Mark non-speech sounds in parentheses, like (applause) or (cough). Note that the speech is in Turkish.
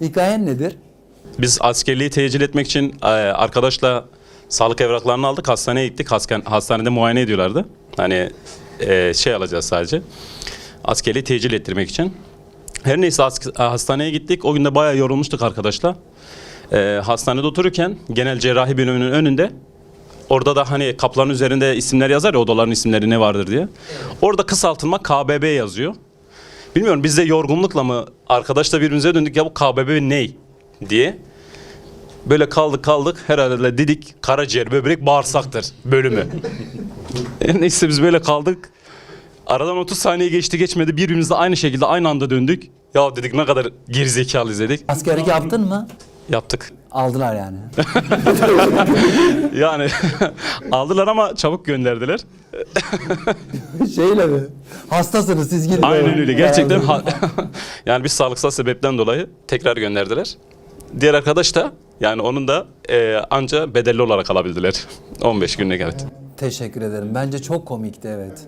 Hikayen nedir? Biz askerliği tecil etmek için e, arkadaşla sağlık evraklarını aldık. Hastaneye gittik. Hastanede muayene ediyorlardı. Hani e, şey alacağız sadece. Askerliği tecil ettirmek için. Her neyse hastaneye gittik. O gün de bayağı yorulmuştuk arkadaşla. E, hastanede otururken genel cerrahi bölümünün önünde Orada da hani kapların üzerinde isimler yazar ya odaların isimleri ne vardır diye. Orada kısaltılma KBB yazıyor. Bilmiyorum biz de yorgunlukla mı arkadaşla birbirimize döndük ya bu KBB ney diye. Böyle kaldık kaldık herhalde dedik karaciğer, böbrek, bağırsaktır bölümü. (laughs) E, Neyse biz böyle kaldık. Aradan 30 saniye geçti geçmedi birbirimizle aynı şekilde aynı anda döndük. Ya dedik ne kadar gerizekalıyız dedik. Askerlik yaptın mı? Yaptık. Aldılar yani. (laughs) Yani (laughs) aldılar ama çabuk gönderdiler. (laughs) Şeyle mi? Hastasınız siz gidin. Aynen öyle. Gerçekten ha- (laughs) yani bir sağlıksal sebepten dolayı tekrar gönderdiler. Diğer arkadaş da yani onun da e, anca bedelli olarak alabildiler. 15 günlük evet. Teşekkür ederim. Bence çok komikti evet.